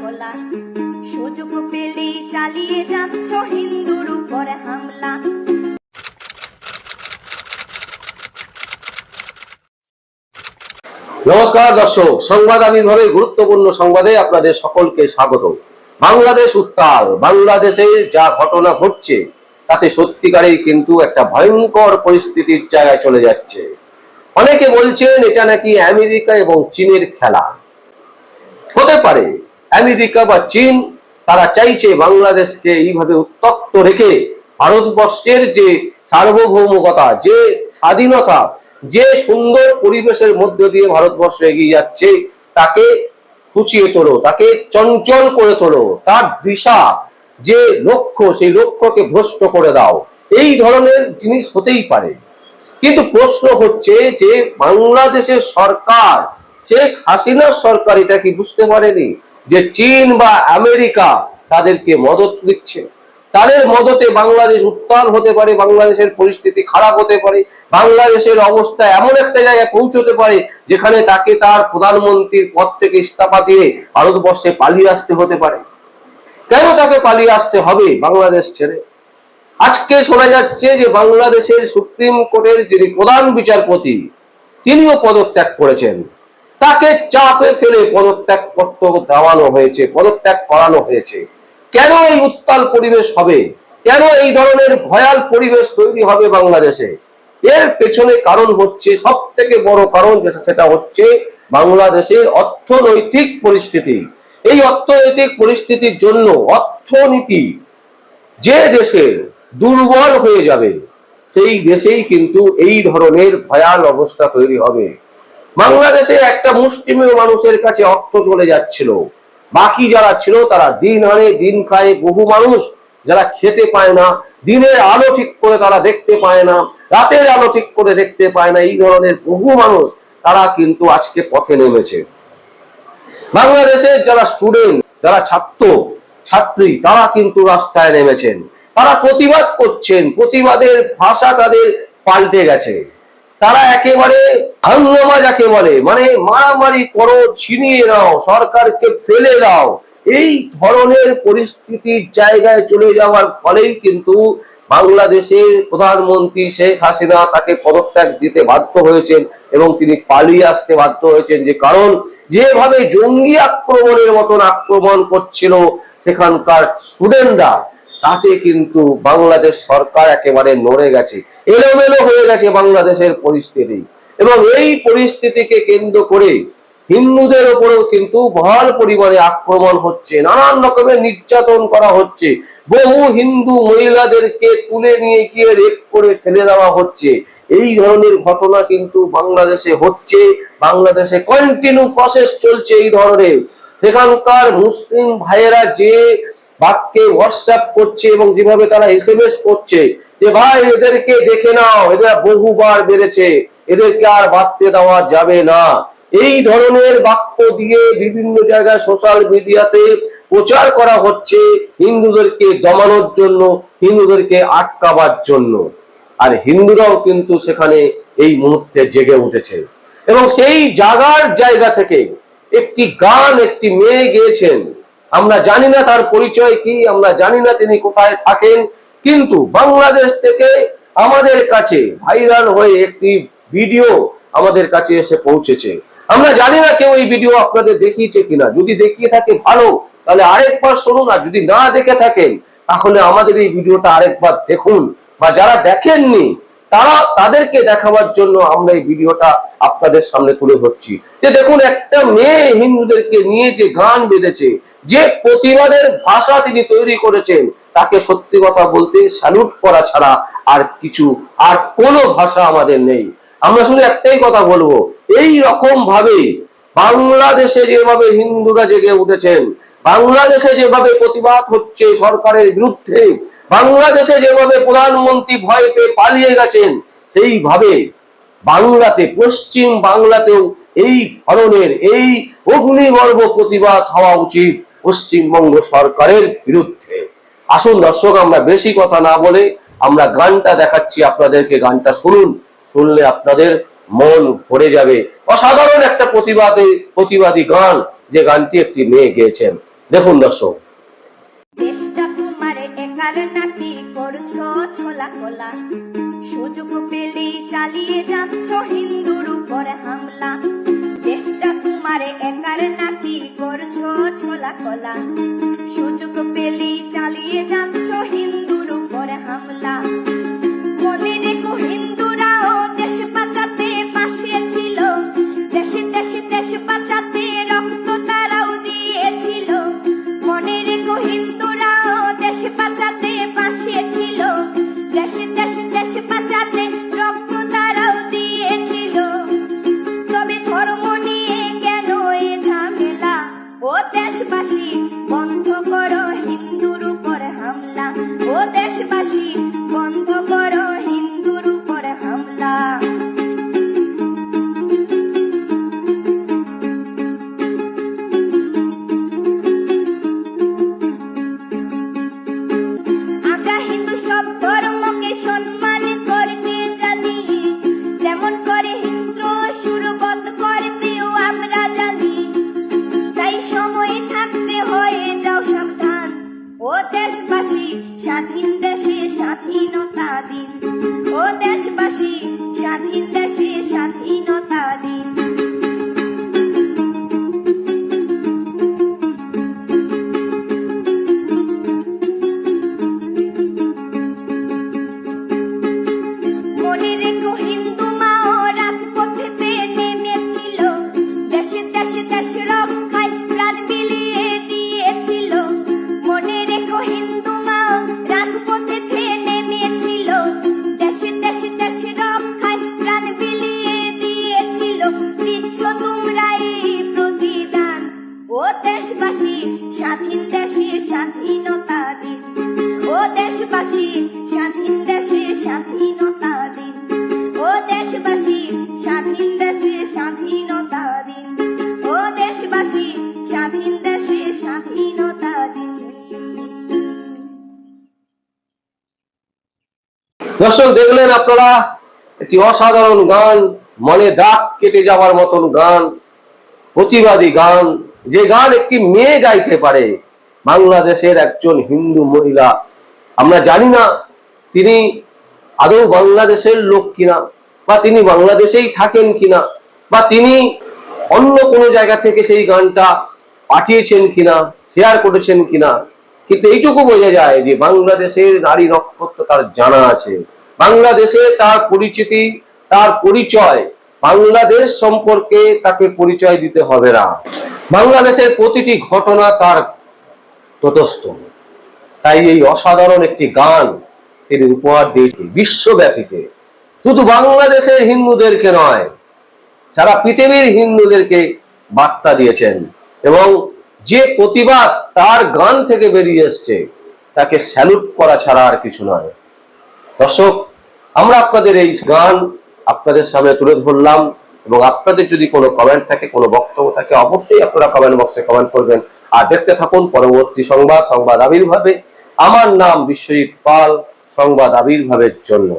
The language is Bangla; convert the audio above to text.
কলা সুযোগ চালিয়ে যাচ্ছ হিন্দুর উপর হামলা। নমস্কার দর্শক, সংবাদ আবির্ভাবে গুরুত্বপূর্ণ সংবাদে আপনাদের সকলকে স্বাগত বাংলাদেশ উত্তাল, বাংলাদেশে যা ঘটনা ঘটছে, তাতে সত্যিকারেই কিন্তু একটা ভয়ঙ্কর পরিস্থিতির জায়গায় চলে যাচ্ছে। অনেকে বলছেন এটা নাকি আমেরিকা এবং চীনের খেলা। হতে পারে আমেরিকা বা চীন, তারা চাইছে বাংলাদেশকে এইভাবে উত্তপ্ত রেখে ভারতবর্ষের যে সার্বভৌমকতা, যে স্বাধীনতা, যে সুন্দর পরিবেশের মধ্য দিয়ে ভারতবর্ষ এগিয়ে যাচ্ছে, তাকে খুচিয়ে তোলো, তাকে চঞ্চল করে তোলো। তার দিশা, যে লক্ষ্য, সেই লক্ষ্যকে ভ্রষ্ট করে দাও। এই ধরনের জিনিস হতেই পারে। কিন্তু প্রশ্ন হচ্ছে যে, বাংলাদেশের সরকার, শেখ হাসিনার সরকার এটা কি বুঝতে পারেনি? যে চীন বা আমেরিকা তাদেরকে মদত দিচ্ছে। তাদের মদতে বাংলাদেশ উত্তাল হতে পারে, বাংলাদেশের পরিস্থিতি খারাপ হতে পারে, বাংলাদেশের অবস্থা এমন একটা জায়গায় পৌঁছতে পারে যেখানে তাকে তার প্রধানমন্ত্রীর পদ থেকে ইস্তফা দিয়ে ভারতবর্ষে পালিয়ে আসতে হতে পারে। কেন তাকে পালিয়ে আসতে হবে বাংলাদেশ ছেড়ে? আজকে শোনা যাচ্ছে যে বাংলাদেশের সুপ্রিম কোর্টের যিনি প্রধান বিচারপতি, তিনিও পদত্যাগ করেছেন। তাকে চাপে ফেলে পদত্যাগ পত্র দেওয়ানো হয়েছে, পদত্যাগ করানো হয়েছে। কেন এই উত্তাল পরিবেশ হবে? কেন এই ধরনের ভয়াল পরিবেশ তৈরি হবে বাংলাদেশে? এর পেছনে কারণ হচ্ছে সব থেকে বড় কারণ যেটা, সেটা হচ্ছে বাংলাদেশের অর্থনৈতিক পরিস্থিতি। এই অর্থনৈতিক পরিস্থিতির জন্য অর্থনীতি যে দেশে দুর্বল হয়ে যাবে, সেই দেশেই কিন্তু এই ধরনের ভয়াল অবস্থা তৈরি হবে। বাংলাদেশে একটা মুষ্টিমেয় মানুষের কাছে অর্থ চলে যাচ্ছিল। বাকি যারা ছিল, তারা দিন আনে, দিন খায়। বহু মানুষ যারা খেতে পায় না, দিনের আলো ঠিক করে তারা দেখতে পায় না, রাতের আলো ঠিক করে দেখতে পায় না, এই ধরনের বহু মানুষ তারা কিন্তু আজকে পথে নেমেছে। বাংলাদেশের যারা স্টুডেন্ট যারা ছাত্র, ছাত্রী, তারা কিন্তু রাস্তায় নেমেছেন। তারা প্রতিবাদ করছেন, প্রতিবাদের ভাষা তাদের পাল্টে গেছে। তারা একেবারে হাঙ্গামা যাকে বলে মানে মারামারি করো, ছিনিয়ে নাও, সরকারকে ফেলে দাও। এই ধরনের পরিস্থিতির জায়গায় চলে যাওয়ার ফলেই কিন্তু বাংলাদেশের প্রধানমন্ত্রী শেখ হাসিনা তাকে পদত্যাগ দিতে বাধ্য হয়েছেন এবং তিনি পালিয়ে আসতে বাধ্য হয়েছেন যে কারণ, যেভাবে জঙ্গি আক্রমণের মতন আক্রমণ করছিল সেখানকার স্টুডেন্টরা তাতে কিন্তু বাংলাদেশ সরকার একেবারে নড়ে গেছে, এলোমেলো হয়ে গেছে বাংলাদেশের পরিস্থিতি। এবং এই পরিস্থিতিকে কেন্দ্র করে হিন্দুদের উপরেও কিন্তু বহাল পরিমাণে আক্রমণ হচ্ছে, নানান রকমের নির্যাতন করা হচ্ছে। বহু হিন্দু মহিলাদেরকে তুলে নিয়ে গিয়ে রেপ করে ফেলে দেওয়া হচ্ছে। এই ধরনের ঘটনা কিন্তু বাংলাদেশে হচ্ছে, বাংলাদেশে কন্টিনিউ প্রসেস চলছে এই ধরনের। সেখানকার মুসলিম ভাইয়েরা যে বাক্যে হোয়াটসঅ্যাপ করছে এবং যেভাবে তারা এসএমএস করছে যে, ভাই, এদেরকে দেখে নাও, এরা বহুবার বেড়েছে এদেরকে আর বাঁচতে দেওয়া যাবে না। এই ধরনের বাক্য দিয়ে বিভিন্ন জায়গায় সোশ্যাল মিডিয়াতে প্রচার করা হচ্ছে হিন্দুদেরকে দমানোর জন্য, হিন্দুদেরকে আটকাবার জন্য। আর হিন্দুরাও কিন্তু সেখানে এই মুহূর্তে জেগে উঠেছে। এবং সেই জাগার জায়গা থেকে একটি গান, একটি মেয়ে গেয়েছেন। আমরা জানি না তার পরিচয় কি, আমরা জানি না তিনি কোথায় থাকেন, কিন্তু বাংলাদেশ থেকে আমাদের কাছে ভাইরাল হয়ে একটি ভিডিও আমাদের কাছে এসে পৌঁছেছে। আমরা জানি না কেউ এই ভিডিও আপনাদের দেখিয়েছে কিনা। যদি দেখিয়ে থাকে ভালো, তাহলে আরেকবার শুনুন, আর যদি না দেখে থাকেন, তাহলে আমাদের এই ভিডিওটা আরেকবার দেখুন। বা যারা দেখেননি, তারা তাদেরকে দেখাবার জন্য আমরা এই ভিডিওটা আপনাদের সামনে তুলে ধরছি। যে দেখুন, একটা মেয়ে হিন্দুদেরকে নিয়ে যে গান বেঁধেছে যে প্রতিবাদের ভাষা তিনি তৈরি করেছেন, তাকে সত্যি কথা বলতে স্যালুট করা ছাড়া আর কিছু, আর কোনো ভাষা আমাদের নেই। আমরা শুধু একটাই কথা বলব, এই রকম ভাবে বাংলাদেশে যেভাবে হিন্দুরা জেগে উঠেছেন, বাংলাদেশে যেভাবে প্রতিবাদ হচ্ছে সরকারের বিরুদ্ধে, বাংলাদেশে যেভাবে প্রধানমন্ত্রী ভয় পেয়ে পালিয়ে গেছেন, সেইভাবে বাংলাতে, পশ্চিম বাংলাতেও এই ধরনের, এই অগ্নিগর্ভ প্রতিবাদ হওয়া উচিত। পশ্চিমবঙ্গ সরকারের বিরুদ্ধে। আসুন দর্শক, আমরা বেশি কথা না বলে আমরা গানটা দেখাচ্ছি। আপনাদেরকে গানটা শুনুন, শুনলে আপনাদের মন ভরে যাবে। অসাধারণ একটা প্রতিবাদী প্রতিবাদী গান, যে গানটি একটি মেয়ে গেয়েছেন। দেখুন দর্শক। সুযোগ পেলেই চালিয়ে যাচ্ছ হিন্দুর উপর হামলা। তোমার একার নাকি করছ ছোলা কলা সুযোগ পেলি চালিয়ে যাচ্ছ হিন্দুর ও দেশবাসী, স্বাধীন দেশে স্বাধীনতা দিন। ও দেশবাসী, স্বাধীন দেশে স্বাধীনতা দিন। ও দেশবাসী, স্বাধীন দেশে স্বাধীনতা দিন। ও দেশবাসী, স্বাধীন দেশে স্বাধীনতা দিন। দর্শক, দেখলেন আপনারা, একটি অসাধারণ গান, মনে দাগ কেটে যাওয়ার মতন গান, প্রতিবাদী গান। যে গান একটি মেয়ে গাইতে পারে, বাংলাদেশের একজন হিন্দু মহিলা। আমরা জানি না তিনি আদৌ বাংলাদেশের লোক কিনা, বা তিনি বাংলাদেশেই থাকেন কিনা, বা তিনি অন্য কোনো জায়গা থেকে সেই গানটা পাঠিয়েছেন কিনা শেয়ার করেছেন কিনা। কিন্তু এইটুকু বোঝা যায় যে বাংলাদেশের নারী নক্ষত্র তার জানা আছে। বাংলাদেশে তার পরিচিতি, তার পরিচয় বাংলাদেশ সম্পর্কে তাকে পরিচয় দিতে হবে না। বাংলাদেশের প্রতিটি ঘটনা তার তটস্থ। তাই এই অসাধারণ একটি গান তিনি উপহার দিয়েছেন বিশ্বব্যাপীতে। শুধু বাংলাদেশের হিন্দুদেরকে নয়, সারা পৃথিবীর হিন্দুদেরকে বার্তা দিয়েছেন এবং যে প্রতিবাদ তার গান থেকে বেরিয়ে এসছে, তাকে স্যালুট করা ছাড়া আর কিছু নয়। দর্শক, আমরা আপনাদের এই গান আপনাদের সামনে তুলে ধরলাম এবং আপনাদের যদি কোনো কমেন্ট থাকে, কোনো বক্তব্য থাকে, অবশ্যই আপনারা কমেন্ট বক্সে কমেন্ট করবেন। আর দেখতে থাকুন পরবর্তী সংবাদ সংবাদ আবির্ভাবে। আমার নাম বিশ্বজিৎ পাল, সংবাদ আবির্ভাবের জন্য।